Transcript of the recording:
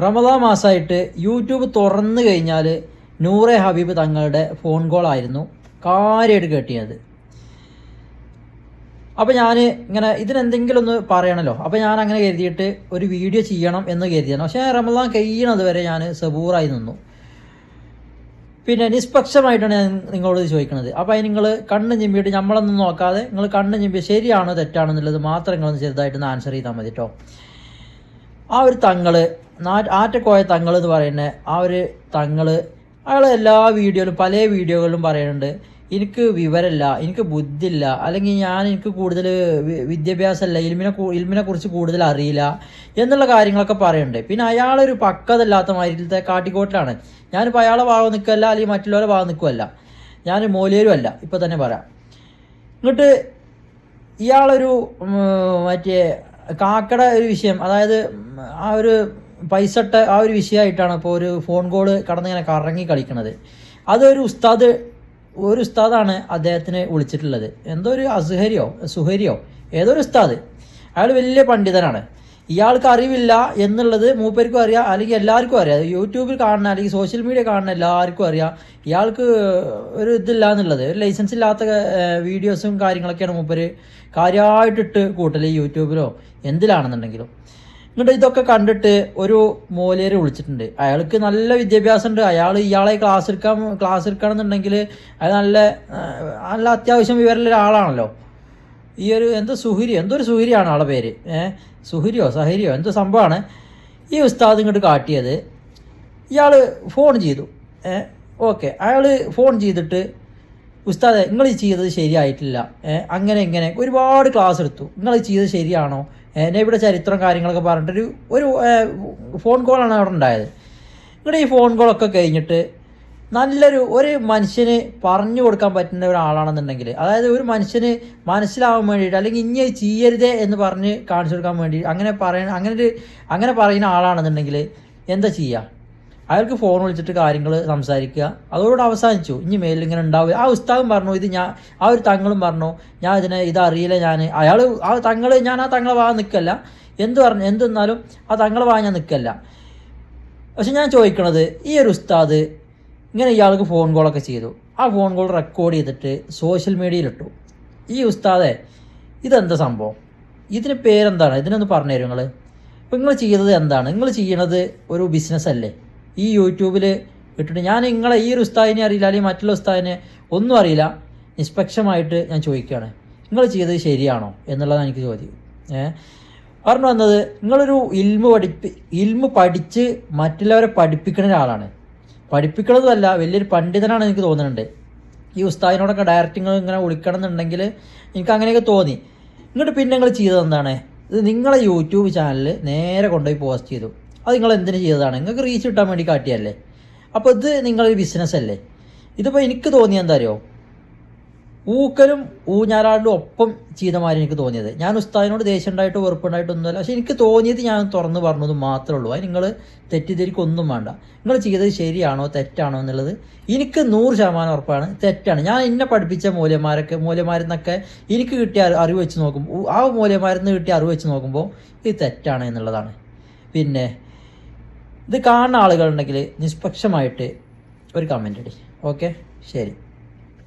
റമദാൻ മാസമായിട്ട് യൂട്യൂബ് തുറന്നു കഴിഞ്ഞാൽ നൂറെ ഹബീബ് തങ്ങളുടെ ഫോൺ കോളായിരുന്നു കാര്യമായിട്ട് കേട്ടിയത് അപ്പോൾ ഞാൻ ഇങ്ങനെ ഇതിനെന്തെങ്കിലും ഒന്ന് പറയണല്ലോ. അപ്പോൾ ഞാൻ അങ്ങനെ കരുതിയിട്ട് ഒരു വീഡിയോ ചെയ്യണം എന്ന് കരുതിയാണ് പക്ഷേ റമദാൻ കഴിയണത് വരെ ഞാൻ സബൂറായി നിന്നു. പിന്നെ നിഷ്പക്ഷമായിട്ടാണ് ഞാൻ നിങ്ങളോട് ചോദിക്കുന്നത് അപ്പോൾ അതിന് നിങ്ങൾ കണ്ണ് ചിമ്പിയിട്ട് നമ്മളൊന്നും നോക്കാതെ നിങ്ങൾ കണ്ണ് ചിമ്പി ശരിയാണോ തെറ്റാണോ എന്നുള്ളത് മാത്രം നിങ്ങളൊന്ന് ചെറുതായിട്ടൊന്ന് ആൻസർ ചെയ്താൽ മതി കേട്ടോ ആ ഒരു തങ്ങൾ നാ- ആറ്റക്കോയ തങ്ങൾ എന്ന് പറയുന്നത് ആ ഒരു തങ്ങൾ അയാൾ എല്ലാ വീഡിയോയിലും പല വീഡിയോകളിലും പറയുന്നുണ്ട് എനിക്ക് വിവരമില്ല എനിക്ക് ബുദ്ധിയില്ല അല്ലെങ്കിൽ ഞാൻ എനിക്ക് കൂടുതൽ വിദ്യാഭ്യാസം ഇല്ല ഇൽമിനെ ഇൽമിനെ കുറിച്ച് കൂടുതൽ അറിയില്ല എന്നുള്ള കാര്യങ്ങളൊക്കെ പറയുന്നുണ്ട്. പിന്നെ അയാളൊരു പക്വതല്ലാത്ത മാതിരിത്തെ കാട്ടിക്കോട്ടിലാണ്. ഞാനിപ്പോൾ അയാളെ ഭാഗം നിൽക്കല്ല അല്ലെങ്കിൽ മറ്റുള്ളവരെ ഭാഗം നിൽക്കുമല്ല ഞാൻ മോലിയരും അല്ല ഇപ്പോൾ തന്നെ പറയാം. എന്നിട്ട് ഇയാളൊരു മറ്റേ കാക്കട ഒരു വിഷയം അതായത് ആ ഒരു പൈസട്ട ആ ഒരു വിഷയമായിട്ടാണ് ഇപ്പോൾ ഒരു ഫോൺ കോൾ കടന്നിങ്ങനെ കറങ്ങി കളിക്കുന്നത് അതൊരു ഉസ്താദ് ഒരു ഉസ്താദാണ് അദ്ദേഹത്തിന് വിളിച്ചിട്ടുള്ളത്. എന്തോ ഒരു അസുഹരിയോ സുഹരിയോ ഏതോ ഒരു ഉസ്താദ്. അയാൾ വലിയ പണ്ഡിതനാണ്. ഇയാൾക്ക് അറിവില്ല എന്നുള്ളത് മൂപ്പർക്കും അറിയാം അല്ലെങ്കിൽ എല്ലാവർക്കും അറിയാം. യൂട്യൂബിൽ കാണുന്ന അല്ലെങ്കിൽ സോഷ്യൽ മീഡിയ കാണുന്ന എല്ലാവർക്കും അറിയാം. ഇയാൾക്ക് ഒരു ഇതില്ല എന്നുള്ളത് ഒരു ലൈസൻസ് ഇല്ലാത്ത വീഡിയോസും കാര്യങ്ങളൊക്കെയാണ് മൂപ്പര് കാര്യമായിട്ടിട്ട് കൂട്ടൽ യൂട്യൂബിലോ എന്തിലാണെന്നുണ്ടെങ്കിലും. എന്നിട്ട് ഇതൊക്കെ കണ്ടിട്ട് ഒരു മൂലയര് വിളിച്ചിട്ടുണ്ട്. അയാൾക്ക് നല്ല വിദ്യാഭ്യാസം ഉണ്ട് അയാൾ ഇയാളെ ക്ലാസ് എടുക്കാൻ ക്ലാസ് എടുക്കണമെന്നുണ്ടെങ്കിൽ അയാൾ നല്ല നല്ല അത്യാവശ്യം വിവരമുള്ള ഒരാളാണല്ലോ. ഈ ഒരു എന്തോ സുഹരി എന്തോ ഒരു സുഹരിയാണ് ആളെ പേര്? ഏഹ് സുഹരിയോ സഹരിയോ എന്തോ സംഭവമാണ്? ഈ ഉസ്താദ് ഇങ്ങോട്ട് കാട്ടിയത് ഇയാൾ ഫോൺ ചെയ്തു. ഏഹ് ഓക്കെ. അയാൾ ഫോൺ ചെയ്തിട്ട് ഉസ്താദെ നിങ്ങൾ ഈ ചെയ്തത് ശരിയായിട്ടില്ല. അങ്ങനെ ഇങ്ങനെ ഒരുപാട് ക്ലാസ് എടുത്തു. നിങ്ങൾ ഈ ചെയ്തത് ശരിയാണോ? എന്നെ ഇവിടെ ചരിത്രം കാര്യങ്ങളൊക്കെ പറഞ്ഞിട്ടൊരു ഒരു ഫോൺ കോളാണ് അവിടെ ഉണ്ടായത്. നിങ്ങളുടെ ഈ ഫോൺ കോളൊക്കെ കഴിഞ്ഞിട്ട് നല്ലൊരു ഒരു മനുഷ്യന് പറഞ്ഞു കൊടുക്കാൻ പറ്റുന്ന ഒരാളാണെന്നുണ്ടെങ്കിൽ അതായത് ഒരു മനുഷ്യന് മനസ്സിലാവാൻ വേണ്ടിയിട്ട് അല്ലെങ്കിൽ ഇനി ചെയ്യരുതേ എന്ന് പറഞ്ഞ് കാണിച്ചു കൊടുക്കാൻ വേണ്ടി അങ്ങനെ പറയുന്ന അങ്ങനെ ഒരു അങ്ങനെ പറയുന്ന ആളാണെന്നുണ്ടെങ്കിൽ എന്താ ചെയ്യുക അയാൾക്ക് ഫോൺ വിളിച്ചിട്ട് കാര്യങ്ങൾ സംസാരിക്കുക. അതോട് അവസാനിച്ചു. ഇനി മേലിൽ ഇങ്ങനെ ഉണ്ടാവുക. ആ ഉസ്താവും പറഞ്ഞു ഇത് ഞാൻ ആ ഒരു തങ്ങളും പറഞ്ഞു ഞാൻ ഇതിനെ ഇത് അറിയില്ല ഞാൻ അയാൾ ആ തങ്ങൾ ഞാൻ ആ തങ്ങളെ വാങ്ങാൻ നിൽക്കല്ല. എന്ത് പറഞ്ഞു എന്തെന്നാലും ആ തങ്ങളെ വാങ്ങാൻ നിൽക്കല്ല. പക്ഷെ ഞാൻ ചോദിക്കണത് ഈ ഒരു ഉസ്താദ് ഇങ്ങനെ ഇയാൾക്ക് ഫോൺ കോളൊക്കെ ചെയ്തു. ആ ഫോൺ കോൾ റെക്കോർഡ് ചെയ്തിട്ട് സോഷ്യൽ മീഡിയയിലിട്ടു ഈ ഉസ്താദെ ഇതെന്താ സംഭവം? ഇതിന് പേരെന്താണ്? ഇതിനൊന്ന് പറഞ്ഞു തരും നിങ്ങൾ ഇപ്പം നിങ്ങൾ ചെയ്തത് എന്താണ്? നിങ്ങൾ ചെയ്യണത് ഒരു ബിസിനസ് അല്ലേ? ഈ യൂട്യൂബിൽ ഇട്ടിട്ട് ഞാൻ നിങ്ങളെ ഈ ഒരു ഉസ്താദിനെ അറിയില്ല അല്ലെങ്കിൽ മറ്റുള്ള ഉസ്താദിനെ ഒന്നും അറിയില്ല നിഷ്പക്ഷമായിട്ട് ഞാൻ ചോദിക്കുകയാണ്. നിങ്ങൾ ചെയ്തത് ശരിയാണോ? എന്നുള്ളതാണ് എനിക്ക് ചോദ്യം. ഏഹ് പറഞ്ഞു വന്നത് നിങ്ങളൊരു ഇൽമ പഠിപ്പി ഇൽമ പഠിച്ച് മറ്റുള്ളവരെ പഠിപ്പിക്കുന്ന ഒരാളാണ്. പഠിപ്പിക്കണതുമല്ല വലിയൊരു പണ്ഡിതനാണ് എനിക്ക് തോന്നുന്നുണ്ട്. ഈ ഉസ്താദിനോടൊക്കെ ഡയറക്റ്റ് നിങ്ങൾ ഇങ്ങനെ വിളിക്കണം എന്നുണ്ടെങ്കിൽ എനിക്ക് അങ്ങനെയൊക്കെ തോന്നി. എന്നിട്ട് പിന്നെ നിങ്ങൾ ചെയ്തത് എന്താണ്? ഇത് നിങ്ങളെ യൂട്യൂബ് ചാനലിൽ നേരെ കൊണ്ടുപോയി പോസ്റ്റ് ചെയ്തു. അത് നിങ്ങൾ എന്തിനു ചെയ്തതാണ്? നിങ്ങൾക്ക് റീച്ച് കിട്ടാൻ വേണ്ടി കാട്ടിയല്ലേ? അപ്പോൾ ഇത് നിങ്ങളൊരു ബിസിനസ് അല്ലേ? ഇതിപ്പോൾ എനിക്ക് തോന്നിയ എന്താ അറിയോ? ഊക്കലും ഊഞ്ഞാലാടിലും ഒപ്പം ചെയ്ത മാതിരി എനിക്ക് തോന്നിയത്. ഞാൻ ഉസ്താദിനോട് ദേഷ്യം ഉണ്ടായിട്ട് വെറുപ്പുണ്ടായിട്ടൊന്നുമല്ല പക്ഷെ എനിക്ക് തോന്നിയത് ഞാൻ തുറന്ന് പറഞ്ഞത് മാത്രമേ ഉള്ളൂ. അത് നിങ്ങൾ തെറ്റിദ്ധരിക്കൊന്നും വേണ്ട. നിങ്ങൾ ചെയ്തത് ശരിയാണോ തെറ്റാണോ എന്നുള്ളത് എനിക്ക് നൂറ് ശതമാനം ഉറപ്പാണ്. തെറ്റാണ്. ഞാൻ എന്നെ പഠിപ്പിച്ച മൂല്യന്മാരൊക്കെ മൂല്യന്മാരെന്നൊക്കെ എനിക്ക് കിട്ടിയ അറിവ് വെച്ച് നോക്കുമ്പോൾ ആ മൂല്യന്മാരിൽ നിന്ന് കിട്ടിയ അറിവ് വെച്ച് നോക്കുമ്പോൾ ഇത് തെറ്റാണ് എന്നുള്ളതാണ്. പിന്നെ ഇത് കാണുന്ന ആളുകളുണ്ടെങ്കിൽ നിഷ്പക്ഷമായിട്ട് ഒരു കമന്റ് അടി ഓക്കെ ശരി.